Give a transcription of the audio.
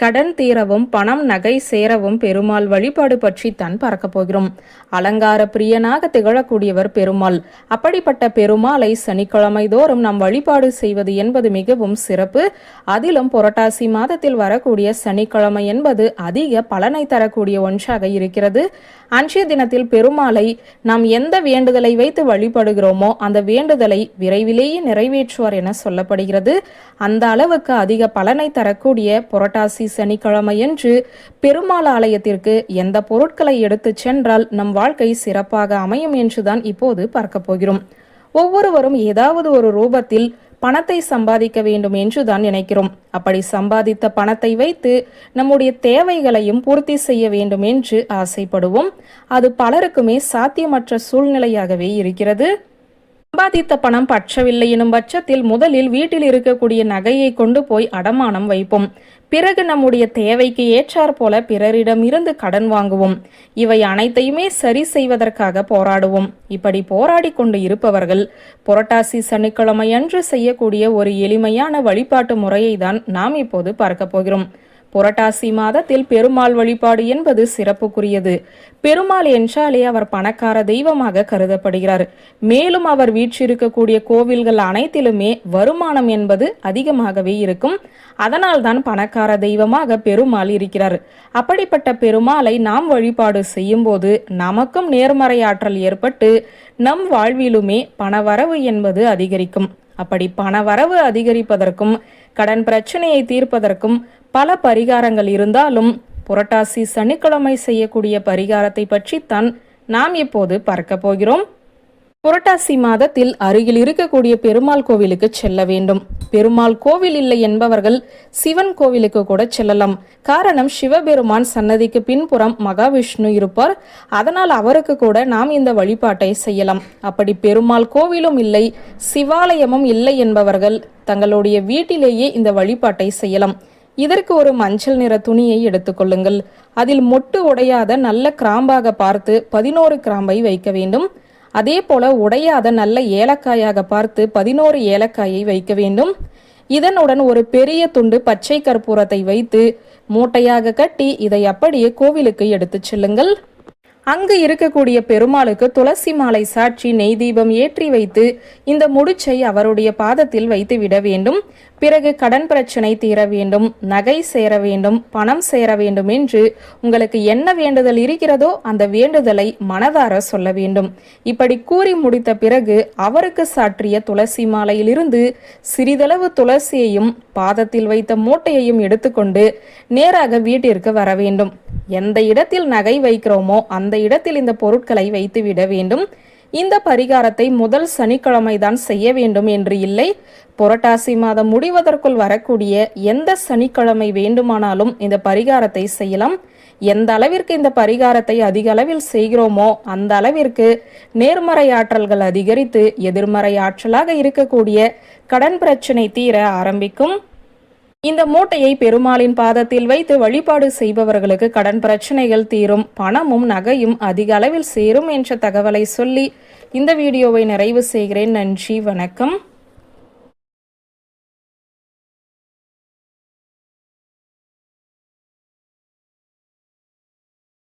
கடன் தீரவும் பணம் நகை சேரவும் பெருமாள் வழிபாடு பற்றி தான் பார்க்க போகிறோம். அலங்கார பிரியனாக திகழக்கூடியவர் பெருமாள். அப்படிப்பட்ட பெருமாளை சனிக்கிழமை தோறும் நாம் வழிபாடு செய்வது என்பது மிகவும் சிறப்பு. அதிலும் புரட்டாசி மாதத்தில் வரக்கூடிய சனிக்கிழமை என்பது அதிக பலனை தரக்கூடிய ஒன்றாக இருக்கிறது. அன்றைய தினத்தில் பெருமாளை நாம் எந்த வேண்டுதலை வைத்து வழிபடுகிறோமோ அந்த வேண்டுதலை விரைவிலேயே நிறைவேற்றுவார் என சொல்லப்படுகிறது. அந்த அளவுக்கு அதிக பலனை தரக்கூடிய புரட்டாசி சனிக்கிழமையன்று பெருமாள் ஆலயத்திற்கு எந்த பொருட்களை எடுத்துச் சென்றால் நம் வாழ்க்கை சிறப்பாக அமையும் என்றுதான் இப்போது பார்க்க போகிறோம். ஒவ்வொருவரும் ஏதாவது ஒரு ரூபத்தில் பணத்தை சம்பாதிக்க வேண்டும் என்றுதான் நினைக்கிறோம். அப்படி சம்பாதித்த பணத்தை வைத்து நம்முடைய தேவைகளையும் பூர்த்தி செய்ய வேண்டும் என்று ஆசைப்படுவோம். அது பலருக்குமே சாத்தியமற்ற சூழ்நிலையாகவே இருக்கிறது. சம்பாதித்த பணம் பற்றவில்லை எனும் பட்சத்தில் முதலில் வீட்டில் இருக்கக்கூடிய நகையை கொண்டு போய் அடமானம் வைப்போம். பிறகு நம்முடைய தேவைக்கு ஏற்றாற் போல பிறரிடம் இருந்து கடன் வாங்குவோம். இவை அனைத்தையுமே சரி செய்வதற்காக போராடுவோம். இப்படி போராடி கொண்டு இருப்பவர்கள் புரட்டாசி சனிக்கிழமை அன்று செய்யக்கூடிய ஒரு எளிமையான வழிபாட்டு முறையை தான் நாம் இப்போது பார்க்க போகிறோம். புரட்டாசி மாதத்தில் பெருமாள் வழிபாடு என்பது சிறப்புக்குரியது. பெருமாள் என்றாலே அவர் பணக்கார தெய்வமாக கருதப்படுகிறார். மேலும் அவர் வீற்றிருக்கக்கூடிய கோவில்கள் அனைத்திலுமே வருமானம் என்பது அதிகமாகவே இருக்கும். அதனால்தான் பணக்கார தெய்வமாக பெருமாள் இருக்கிறார். அப்படிப்பட்ட பெருமாளை நாம் வழிபாடு செய்யும் போது நமக்கும் நேர்மறை ஆற்றல் ஏற்பட்டு நம் வாழ்விலுமே பணவரவு என்பது அதிகரிக்கும். அப்படி பணவரவு அதிகரிப்பதற்கும் கடன் பிரச்சனையை தீர்ப்பதற்கும் பல பரிகாரங்கள் இருந்தாலும் புரட்டாசி சனிக்கிழமை செய்யக்கூடிய பரிகாரத்தை பற்றித்தான் நாம் இப்போது பார்க்க போகிறோம். புரட்டாசி மாதத்தில் அருகில் இருக்கக்கூடிய பெருமாள் கோவிலுக்கு செல்ல வேண்டும். பெருமாள் கோவில் இல்லை என்பவர்கள் சிவன் கோவிலுக்கு கூட செல்லலாம். காரணம் சிவபெருமான் சன்னதிக்கு பின்புறம் மகாவிஷ்ணு இருப்பார். அதனால் அவருக்கு கூட நாம் இந்த வழிபாட்டை செய்யலாம். அப்படி பெருமாள் கோவிலும் இல்லை சிவாலயமும் இல்லை என்பவர்கள் தங்களுடைய வீட்டிலேயே இந்த வழிபாட்டை செய்யலாம். இதற்கு ஒரு மஞ்சள் நிற துணியை எடுத்துக்கொள்ளுங்கள் அதில் மொட்டு உடையாத நல்ல கிராம்பாக பார்த்து பதினோரு கிராம்பை வைக்க வேண்டும். அதே போல உடையாத நல்ல ஏலக்காயாக பார்த்து பதினோரு ஏலக்காயை வைக்க வேண்டும். இதனுடன் ஒரு பெரிய துண்டு பச்சை கற்பூரத்தை வைத்து மூட்டையாக கட்டி இதை அப்படியே கோவிலுக்கு எடுத்துச் செல்லுங்கள். அங்கு இருக்கக்கூடிய பெருமாளுக்கு துளசி மாலை சாட்சி நெய் தீபம் ஏற்றி வைத்து இந்த முடிச்சை அவருடைய பாதத்தில் வைத்து விட வேண்டும். பிறகு கடன் பிரச்சனை தீர வேண்டும் நகை சேர வேண்டும் பணம் சேர வேண்டும் என்று உங்களுக்கு என்ன வேண்டுதல் இருக்கிறதோ அந்த வேண்டுதலை மனதார சொல்ல வேண்டும். இப்படி கூறி முடித்த பிறகு அவருக்கு சாற்றிய துளசி மாலையிலிருந்து சிறிதளவு துளசியையும் பாதத்தில் வைத்த மூட்டையையும் எடுத்துக்கொண்டு நேராக வீட்டிற்கு வர வேண்டும். எந்த இடத்தில் நகை வைக்கிறோமோ அந்த இடத்தில் இந்த பொருட்களை வைத்து விட வேண்டும். இந்த பரிகாரத்தை முதல் சனிக்கிழமை தான் செய்ய வேண்டும் என்று இல்லை. புரட்டாசி மாதம் முடிவதற்குள் வரக்கூடிய எந்த சனிக்கிழமை வேண்டுமானாலும் இந்த பரிகாரத்தை செய்யலாம். எந்த அளவிற்கு இந்த பரிகாரத்தை அதிக அளவில் செய்கிறோமோ அந்த அளவிற்கு நேர்மறை ஆற்றல்கள் அதிகரித்து எதிர்மறை ஆற்றலாக இருக்கக்கூடிய கடன் பிரச்சனை தீர ஆரம்பிக்கும். இந்த மூட்டையை பெருமாளின் பாதத்தில் வைத்து வழிபாடு செய்பவர்களுக்கு கடன் பிரச்சனைகள் தீரும் பணமும் நகையும் அதிக அளவில் சேரும் என்ற தகவலை சொல்லி இந்த வீடியோவை நிறைவு செய்கிறேன். நன்றி வணக்கம்.